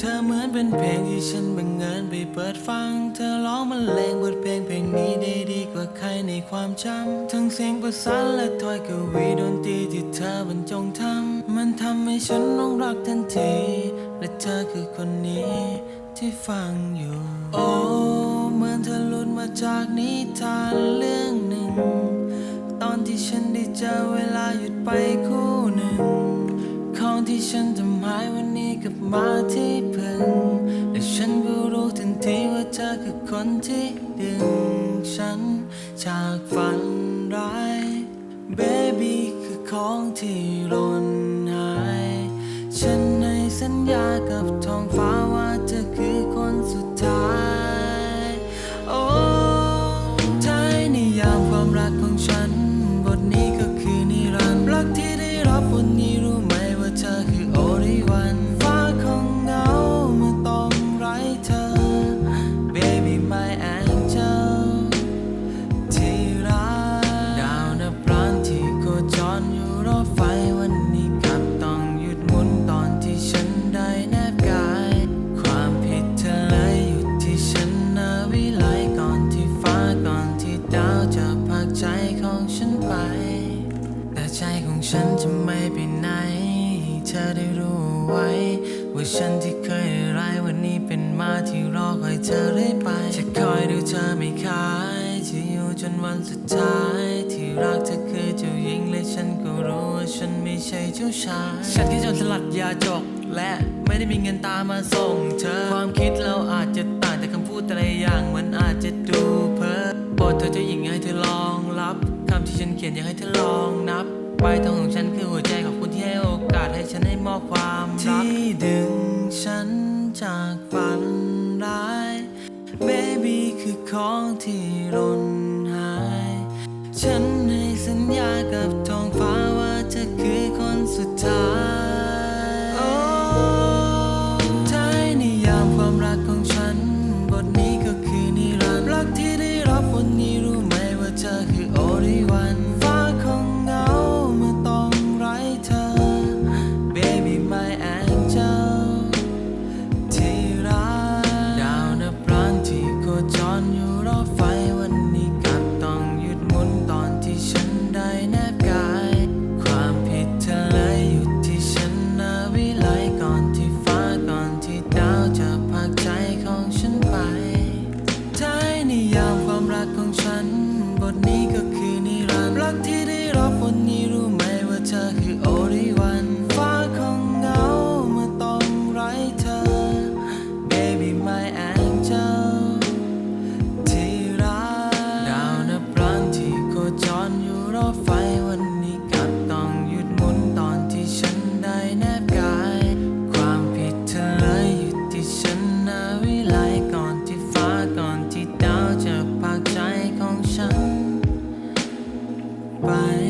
เธอเหมือนเป็นเพลงที่ฉันบังเอิญไปเปิดฟัง เธอร้องบรรเลงบทเพลงเพลงนี้ได้ดีกว่าใครในความจำ ทั้งเสียงประสานและถ้อยกวีดนตรีที่เธอบรรจงทำ มันทำให้ฉันร้องรักทันที และเธอคือคนนี้ที่ฟังอยู่ โอ้เหมือนเธอหลุดมาจากนิทานเรื่องหนึ่ง ตอนที่ฉันได้เจอเวลาหยุดไปคู่หนึ่ง ของที่ฉันทำหายวันนี้ กลับมาที่พึ่งและฉันก็รู้ทันทีว่าเธอคือคนที่ดึงฉันจากฝันร้าย Baby คือของที่หล่นหาย ฉันให้สัญญากับท้องฟ้าว่าเธอคือคนสุดท้ายโองฉันไป แต่ใจของฉันจะไม่ไปไหน เธอได้รู้ไว้ ว่าฉันที่เคยร้ายวันนี้เป็นมาที่รอคอยเธอเรื่อยไป จะคอยดูเธอไม่ขายจะอยู่จนวันสุดท้าย ที่รักเธอคือเจ้าหญิงและฉันก็รู้ว่าฉันไม่ใช่เจ้าชายฉันแค่โจนสลัดยาจก และไม่ได้มีเงินตามมาส่งเธอความคิดเราอาจจะต่างแต่คำพูดแต่ละอย่างมันอาจจะดูเพ้อโปรดเธอเจ้าหญิงให้เธอลอ ที่ฉันเขียนอยากให้เธอลองนับปลายทางของฉันคือหัวใจของคุณที่ให้โอกาสให้ฉันได้มอบความรักที่ดึงฉันจากฝันร้าย Baby คือของที่ร่นหาย ฉันให้สัญญากับท้องฟ้าว่าเธอคือคนสุดท้าย Rock did it. Bye.